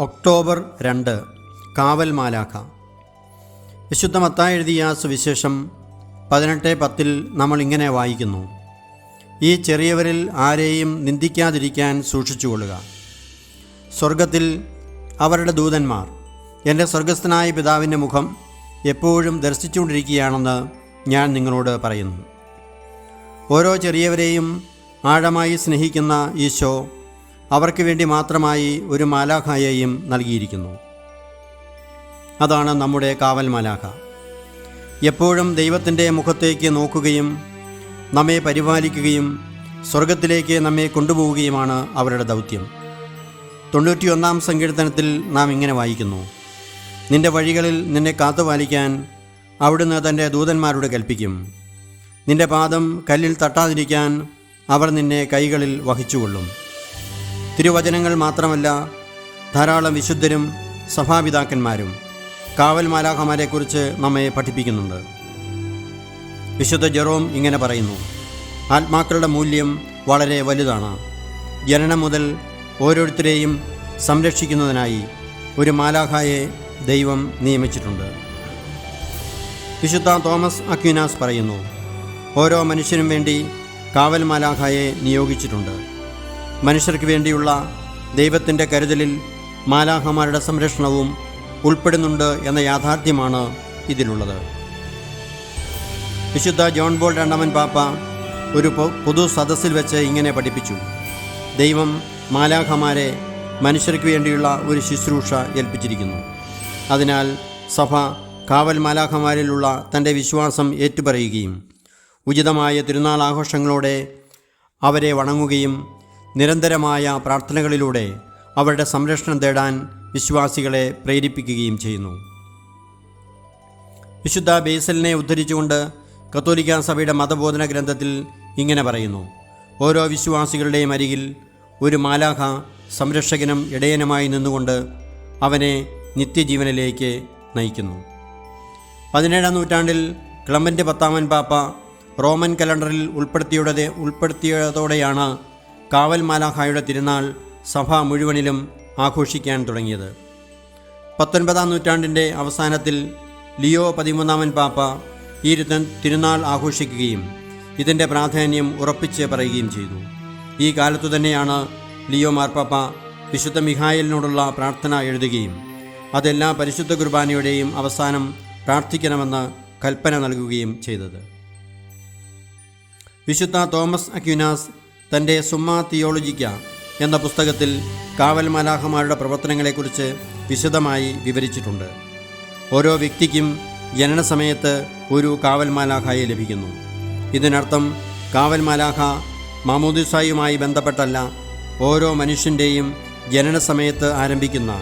October രണ്ട് കാവൽ മാലാഖ വിശുദ്ധ മത്തായി എഴുതിയ സുവിശേഷം പതിനെട്ട് പത്തിൽ നമ്മൾ ഇങ്ങനെ വായിക്കുന്നു. ഈ ചെറിയവരിൽ ആരെയും നിന്ദിക്കാതിരിക്കാൻ സൂക്ഷിച്ചുകൊള്ളുക സ്വർഗത്തിൽ അവരുടെ ദൂതന്മാർ എന്റെ സ്വർഗസ്ഥനായ പിതാവിന്റെ മുഖം എപ്പോഴും ദർശിച്ചുകൊണ്ടിരിക്കുകയാണെന്ന് ഞാൻ നിങ്ങളോട് പറയുന്നു. ഓരോ ചെറിയവരെയും ആഴമായി സ്നേഹിക്കുന്ന ഈശോ അവർക്ക് വേണ്ടി മാത്രമായി ഒരു മാലാഖയെയും നൽകിയിരിക്കുന്നു. അതാണ് നമ്മുടെ കാവൽ മാലാഖ. എപ്പോഴും ദൈവത്തിന്റെ മുഖത്തേക്ക് നോക്കുകയും നമ്മെ പരിപാലിക്കുകയും സ്വർഗത്തിലേക്ക് നമ്മെ കൊണ്ടുപോവുകയുമാണ് അവരുടെ ദൗത്യം. തൊണ്ണൂറ്റിയൊന്നാം സങ്കീർത്തനത്തിൽ നാം ഇങ്ങനെ വായിക്കുന്നു. നിന്റെ വഴികളിൽ നിന്നെ കാത്തുപാലിക്കാൻ അവിടുന്ന് തന്റെ ദൂതന്മാരോട് കൽപ്പിക്കും. നിന്റെ പാദം കല്ലിൽ തട്ടാതിരിക്കാൻ അവർ നിന്നെ കൈകളിൽ വഹിച്ചുകൊള്ളും. തിരുവചനങ്ങൾ മാത്രമല്ല ധാരാളം വിശുദ്ധരും സഭാപിതാക്കന്മാരും കാവൽ മാലാഖമാരെക്കുറിച്ച് നമ്മെ പഠിപ്പിക്കുന്നുണ്ട്. വിശുദ്ധ ജെറോം ഇങ്ങനെ പറയുന്നു ആത്മാക്കളുടെ മൂല്യം വളരെ വലുതാണ്. ജനനം മുതൽ ഓരോരുത്തരെയും സംരക്ഷിക്കുന്നതിനായി ഒരു മാലാഖായെ ദൈവം നിയമിച്ചിട്ടുണ്ട്. വിശുദ്ധ തോമസ് അക്വിനാസ് പറയുന്നു ഓരോ മനുഷ്യനും വേണ്ടി കാവൽ മാലാഖായെ നിയോഗിച്ചിട്ടുണ്ട്. മനുഷ്യർക്ക് വേണ്ടിയുള്ള ദൈവത്തിന്റെ കരുതലിൽ മാലാഹമാരുടെ സംരക്ഷണവും ഉൾപ്പെടുന്നുണ്ട് എന്ന യാഥാർത്ഥ്യമാണ് ഇതിലുള്ളത്. വിശുദ്ധ ജോൺ ബോൾ രണ്ടാമൻ പാപ്പ ഒരു പൊതു സദസ്സിൽ വെച്ച് ഇങ്ങനെ പഠിപ്പിച്ചു. ദൈവം മാലാഖമാരെ മനുഷ്യർക്ക് വേണ്ടിയുള്ള ഒരു ശുശ്രൂഷ ഏൽപ്പിച്ചിരിക്കുന്നു. അതിനാൽ സഭ കാവൽ മാലാഖമാരിലുള്ള തന്റെ വിശ്വാസം ഏറ്റുപറയുകയും ഉചിതമായ തിരുനാൾ ആഘോഷങ്ങളോടെ അവരെ വണങ്ങുകയും നിരന്തരമായ പ്രാർത്ഥനകളിലൂടെ അവരുടെ സംരക്ഷണം തേടാൻ വിശ്വാസികളെ പ്രേരിപ്പിക്കുകയും ചെയ്യുന്നു. വിശുദ്ധ ബേസലിനെ ഉദ്ധരിച്ചുകൊണ്ട് കത്തോലിക്ക സഭയുടെ മതബോധന ഗ്രന്ഥത്തിൽ ഇങ്ങനെ പറയുന്നു. ഓരോ വിശ്വാസികളുടെയും അരികിൽ ഒരു മാലാഖ സംരക്ഷകനും ഇടയനുമായി നിന്നുകൊണ്ട് അവനെ നിത്യജീവനിലേക്ക് നയിക്കുന്നു. പതിനേഴാം നൂറ്റാണ്ടിൽ ക്ലമന്റ് പത്താമൻ പാപ്പ റോമൻ കലണ്ടറിൽ ഉൾപ്പെടുത്തിയുടെ ഉൾപ്പെടുത്തിയതോടെയാണ് കാവൽ മാലാഖായുടെ തിരുനാൾ സഭ മുഴുവനിലും ആഘോഷിക്കാൻ തുടങ്ങിയത്. പത്തൊൻപതാം നൂറ്റാണ്ടിന്റെ അവസാനത്തിൽ ലിയോ പതിമൂന്നാമൻ പാപ്പ ഈ തിരുനാൾ ആഘോഷിക്കുകയും ഇതിന്റെ പ്രാധാന്യം ഉറപ്പിച്ച് പറയുകയും ചെയ്തു. ഈ കാലത്തു തന്നെയാണ് ലിയോ മാർപ്പാപ്പ വിശുദ്ധ മിഹായലിനോടുള്ള പ്രാർത്ഥന എഴുതുകയും അതെല്ലാ പരിശുദ്ധ കുർബാനയുടെയും അവസാനം പ്രാർത്ഥിക്കണമെന്ന് കൽപ്പന നൽകുകയും ചെയ്തത്. വിശുദ്ധ തോമസ് അക്യുനാസ് തന്റെ സുമ്മ തിയോളജിക്ക എന്ന പുസ്തകത്തിൽ കാവൽ മലാഹമാരുടെ പ്രവർത്തനങ്ങളെക്കുറിച്ച് വിശദമായി വിവരിച്ചിട്ടുണ്ട്. ഓരോ വ്യക്തിക്കും ജനന സമയത്ത് ഒരു കാവൽ മാലാഖയെ ലഭിക്കുന്നു. ഇതിനർത്ഥം കാവൽ മാലാഖ മാമോദിസായുമായി ബന്ധപ്പെട്ടല്ല ഓരോ മനുഷ്യന്റെയും ജനന സമയത്ത് ആരംഭിക്കുന്ന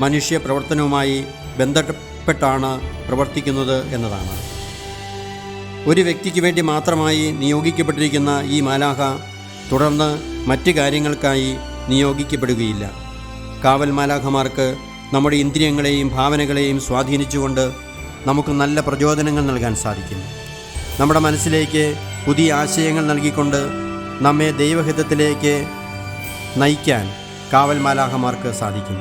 മനുഷ്യ പ്രവർത്തനവുമായി ബന്ധപ്പെട്ടാണ് പ്രവർത്തിക്കുന്നത് എന്നതാണ്. ഒരു വ്യക്തിക്ക് വേണ്ടി മാത്രമായി നിയോഗിക്കപ്പെട്ടിരിക്കുന്ന ഈ മാലാഖ തുടർന്ന് മറ്റ് കാര്യങ്ങൾക്കായി നിയോഗിക്കപ്പെടുകയില്ല. കാവൽ മാലാഖമാർക്ക് നമ്മുടെ ഇന്ദ്രിയങ്ങളെയും ഭാവനകളെയും സ്വാധീനിച്ചുകൊണ്ട് നമുക്ക് നല്ല പ്രചോദനങ്ങൾ നൽകാൻ സാധിക്കും. നമ്മുടെ മനസ്സിലേക്ക് പുതിയ ആശയങ്ങൾ നൽകിക്കൊണ്ട് നമ്മെ ദൈവഹിതത്തിലേക്ക് നയിക്കാൻ കാവൽ മാലാഹമാർക്ക് സാധിക്കും.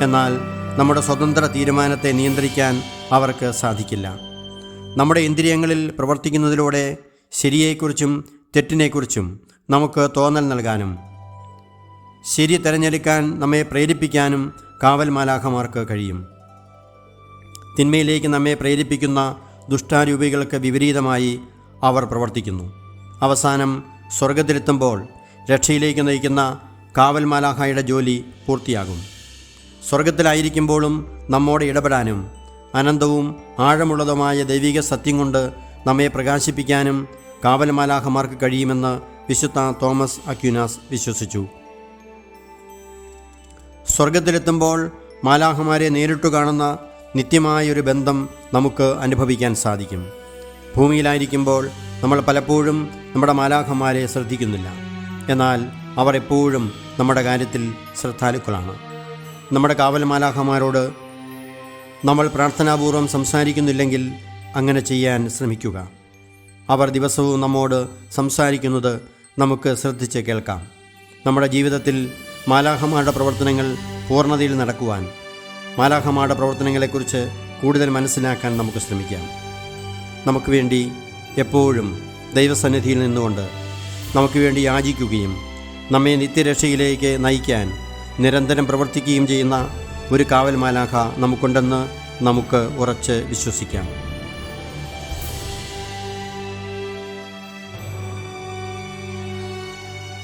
എന്നാൽ നമ്മുടെ സ്വതന്ത്ര തീരുമാനത്തെ നിയന്ത്രിക്കാൻ അവർക്ക് സാധിക്കില്ല. നമ്മുടെ ഇന്ദ്രിയങ്ങളിൽ പ്രവർത്തിക്കുന്നതിലൂടെ ശരിയെക്കുറിച്ചും തെറ്റിനെക്കുറിച്ചും നമുക്ക് തോന്നൽ നൽകാനും ശരി തിരഞ്ഞെടുക്കാൻ നമ്മെ പ്രേരിപ്പിക്കാനും കാവൽ മാലാഖമാർക്ക് കഴിയും. തിന്മയിലേക്ക് നമ്മെ പ്രേരിപ്പിക്കുന്ന ദുഷ്ടാരൂപികൾക്ക് വിപരീതമായി അവർ പ്രവർത്തിക്കുന്നു. അവസാനം സ്വർഗത്തിലെത്തുമ്പോൾ രക്ഷയിലേക്ക് നയിക്കുന്ന കാവൽ മാലാഖയുടെ ജോലി പൂർത്തിയാകും. സ്വർഗത്തിലായിരിക്കുമ്പോഴും നമ്മോട് ഇടപെടാനും അനന്തവും ആഴമുള്ളതുമായ ദൈവിക സത്യം കൊണ്ട് നമ്മെ പ്രകാശിപ്പിക്കാനും കാവൽ മാലാഖമാർക്ക് കഴിയുമെന്ന് വിശുദ്ധ തോമസ് അക്യുനാസ് വിശ്വസിച്ചു. സ്വർഗത്തിലെത്തുമ്പോൾ മാലാഹമാരെ നേരിട്ടു കാണുന്ന നിത്യമായൊരു ബന്ധം നമുക്ക് അനുഭവിക്കാൻ സാധിക്കും. ഭൂമിയിലായിരിക്കുമ്പോൾ നമ്മൾ പലപ്പോഴും നമ്മുടെ മാലാഖമാരെ ശ്രദ്ധിക്കുന്നില്ല. എന്നാൽ അവർ എപ്പോഴും നമ്മുടെ കാര്യത്തിൽ ശ്രദ്ധാലുക്കളാണ്. നമ്മുടെ കാവൽ മാലാഖമാരോട് നമ്മൾ പ്രാർത്ഥനാപൂർവം സംസാരിക്കുന്നില്ലെങ്കിൽ അങ്ങനെ ചെയ്യാൻ ശ്രമിക്കുക. അവർ ദിവസവും നമ്മോട് സംസാരിക്കുന്നത് നമുക്ക് ശ്രദ്ധിച്ച് കേൾക്കാം. നമ്മുടെ ജീവിതത്തിൽ മാലാഹമാരുടെ പ്രവർത്തനങ്ങൾ പൂർണതയിൽ നടക്കുവാൻ മാലാഹമാരുടെ പ്രവർത്തനങ്ങളെക്കുറിച്ച് കൂടുതൽ മനസ്സിലാക്കാൻ നമുക്ക് ശ്രമിക്കാം. നമുക്ക് വേണ്ടി എപ്പോഴും ദൈവസന്നിധിയിൽ നിന്നുകൊണ്ട് നമുക്ക് വേണ്ടി യാചിക്കുകയും നമ്മെ നിത്യരക്ഷയിലേക്ക് നയിക്കാൻ നിരന്തരം പ്രവർത്തിക്കുകയും ചെയ്യുന്ന ഒരു കാവൽ മാലാഖ നമുക്കുണ്ടെന്ന് നമുക്ക് ഉറച്ച് വിശ്വസിക്കാം.